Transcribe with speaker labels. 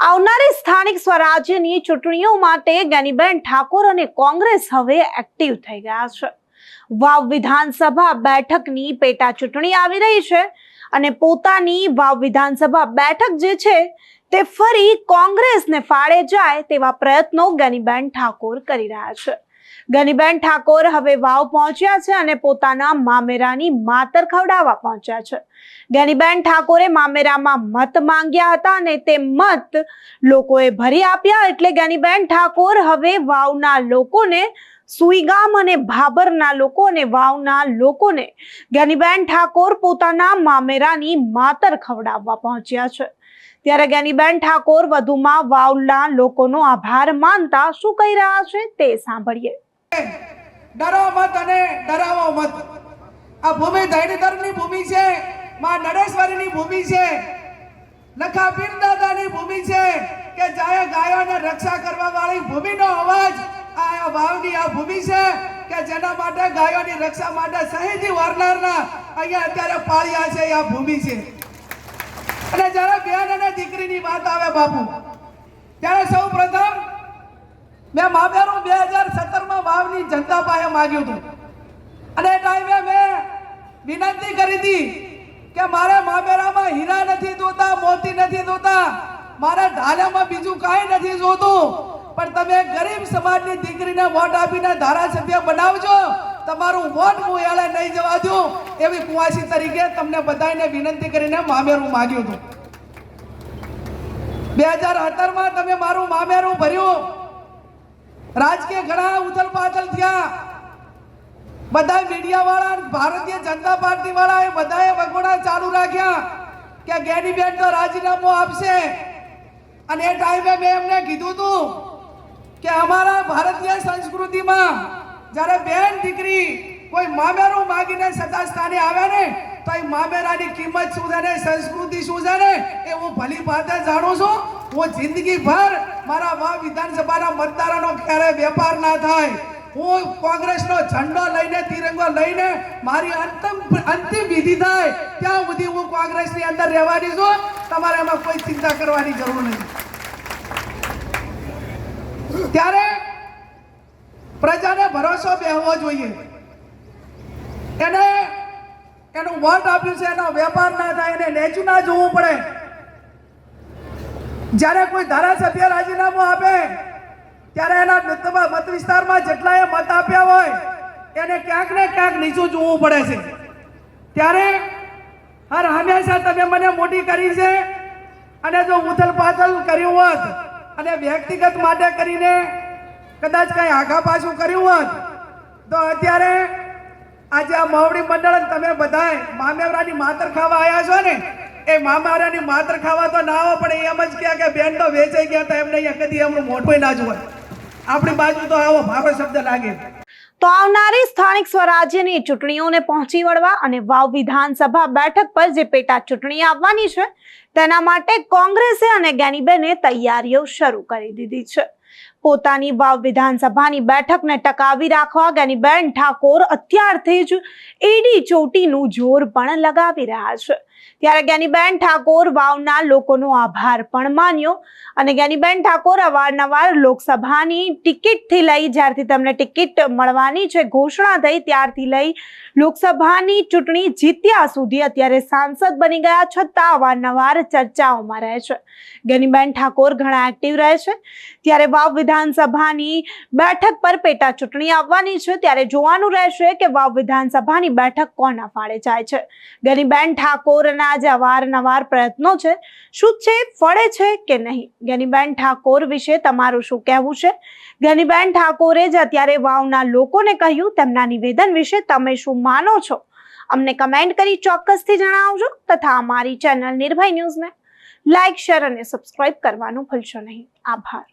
Speaker 1: આવનારી સ્થાનિક સ્વરાજ્યની ચૂંટણીઓ માટે ગેનીબેન ઠાકોર અને કોંગ્રેસ હવે એક્ટિવ થઈ ગયા છે. વાવ વિધાનસભા બેઠકની પેટા ચૂંટણી આવી રહી છે અને પોતાની વાવ વિધાનસભા બેઠક જે છે તે ફરી કોંગ્રેસને ફાળે જાય તેવા પ્રયત્નો ગનીબેન ઠાકોર કરી રહ્યા છે. ગનીબેન ઠાકોર હવે વાવ પહોંચ્યા છે અને પોતાના મામેરાની માતર ખવડાવવા પહોંચ્યા છે. ગનીબેન ઠાકોરે મામેરામાં મત માંગ્યા હતા અને તે મત લોકોએ ભરી આપ્યા એટલે ગનીબેન ઠાકોર હવે વાવના લોકોને સુઈગામ અને ભાબરના લોકો અને વાવના લોકોને જ્ઞાનીબેન ઠાકોર પોતાના મામેરાની માતર ખવડાવવા પહોંચ્યા છે. ત્યારે જ્ઞાનીબેન ઠાકોર વધુમાં વાવના લોકોનો આભાર માનતા શું કહી રહ્યા છે તે સાંભળીએ.
Speaker 2: ડરો મત અને ડરાવો મત. આ ભૂમિ ધૈર્યધરની ભૂમિ છે, માં નડેશ્વરીની ભૂમિ છે લખા પીર દાદાની ભૂમિ છે, કે જાય ગાયોને રક્ષા કરવા વાળી ભૂમિનો અવાજ આ વાવની આ ભૂમિ છે કે જેના માટે ગાયોની રક્ષા માટે સહીથી વારનારના અહીંયા અત્યારે પાળિયા છે આ ભૂમિ છે. અને જ્યારે બેન અને દીકરીની વાત આવે બાપુ, ત્યારે સૌ પ્રથમ મેં મામેરું બે હજાર સત્તરમાં વાવની જનતા પાસે માગ્યું હતું. અને ટાઈમે મેં વિનંતી કરી હતી કે મારે મામેરામાં હીરા નથી જોતા મોતી નથી જોતા મારે ઢાલામાં બીજું કાંઈ નથી જોતું. પણ તમે ગરીબ સમાજની દીકરીને વોટ આપીને ધારાસભ્ય બનાવજો. તમારું વોટ હું એળે નહીં જવા દઉં એવી કુવાસી તરીકે તમને બધાને વિનંતી કરીને મામેરું માગ્યું હતું. બે હજાર અઢારમાં તમે મારું મામેરું ભર્યું. રાજકીય ઘણા ઉથલ પાથલ થયા. બધા મીડિયા વાળા ભારતીય જનતા પાર્ટી વાળા એ બધાએ વગોડા ચાલુ રાખ્યા કે ગેનીબેન તો રાજીનામું આપશે. અને એ ટાઈમે મેં એમને કીધું હતું કે અમારા ભારતીય સંસ્કૃતિમાં જ્યારે બેન દીકરી કોઈ મામેરું માગીને સત્તા સ્થાને આવે ને, તો એ મામેરાની કિંમત શું છે ને, સંસ્કૃતિ શું છે ને, એ હું ભલી ભાતે જાણું છું. હું જિંદગીભર મારા મા વિધાનસભાના મતદારોનો ક્યારે વેપાર ના થાય. હું કોંગ્રેસનો ઝંડો લઈને, તિરંગો લઈને મારી અંતિમ અંતિમ વિધિ થાય, ત્યાં સુધી હું કોંગ્રેસની અંદર રહેવાની છું. તમારે એમાં કોઈ ચિંતા કરવાની જરૂર નથી. ત્યારે પ્રજાને ભરોસો બેહવો જોઈએ. એને એનું વોટ આપ્યું છે, એનો વેપાર ના થાય, એને નેચું ના જોવું પડે. જ્યારે કોઈ ધારાસભ્ય રાજીનામું આપે, ત્યારે એના મત- વિસ્તારમાં જેટલાએ મત આપ્યા હોય, એને ક્યાંક ને ક્યાંક નીચું જોવું પડે છે. ત્યારે હર હંમેશા તમે મને મોટી કરી છે, અને જો ઉથલ પાથલ કર્યું હોત અને વ્યક્તિગત માટે કરીને કદાચ કંઈ આઘા પાછું કર્યું હોત, તો અત્યારે આજે આ મવડી મંડળ તમે બધાએ મામેવરાની માતર ખાવા આવ્યા છો ને, એ મામારાની માતર ખાવા તો ના આવો, પણ એમ જ કહે કે બેન તો વેચાઈ ગયા હતા એમને અહીંયા કદી એમનું મોટું ના જોવાય. આપણી બાજુ તો આવો ભારો શબ્દ લાગે.
Speaker 1: તો આવનારી સ્થાનિક સ્વરાજ્યની ચૂંટણીઓને પહોંચી વળવા અને વાવ વિધાનસભા બેઠક પર જે પેટા ચૂંટણી આવવાની છે, તેના માટે કોંગ્રેસે અને ગેનીબેને તૈયારીઓ શરૂ કરી દીધી છે. પોતાની વાવ વિધાનસભાની બેઠકને ટકાવી રાખવા ગેનીબેન ઠાકોર અત્યારથી જ એડી ચોટીનું જોર પણ લગાવી રહ્યા છે. ત્યારે જ્ઞાનીબેન ઠાકોર વાવના લોકોનો આભાર પણ માન્યો અને જ્ઞાનીબેન ઠાકોર અવારનવાર લોકસભાની ટિકિટથી લઈ જ્યારથી તમને ટિકિટ મળવાની છે ઘોષણા થઈ ત્યારથી લઈ લોકસભાની ચૂંટણી જીત્યા સુધી અત્યારે સાંસદ બની ગયા છતાં અવારનવાર ચર્ચાઓમાં રહે છે. જ્ઞાનીબેન ઠાકોર ઘણા એક્ટિવ રહે છે. ત્યારે વાવ વિધાનસભાની બેઠક પર પેટા ચૂંટણી આવવાની છે, ત્યારે જોવાનું રહેશે કે વાવ વિધાનસભાની બેઠક કોના ફાળે જાય છે. ગનીબેન ઠાકોરના જે અવારનવાર પ્રયત્નો છે, શું છે, ફળે છે કે નહીં? ગનીબેન ઠાકોર વિશે તમારું શું કહેવું છે? ગનીબેન ઠાકોરે જ અત્યારે વાવના લોકોને કહ્યું, તેમના નિવેદન વિશે તમે શું માનો છો? અમને કમેન્ટ કરી ચોક્કસથી જણાવજો, તથા અમારી ચેનલ નિર્ભય ન્યૂઝને લાઇક શેર અને સબસ્ક્રાઇબ કરવાનું ભૂલશો નહીં. આભાર.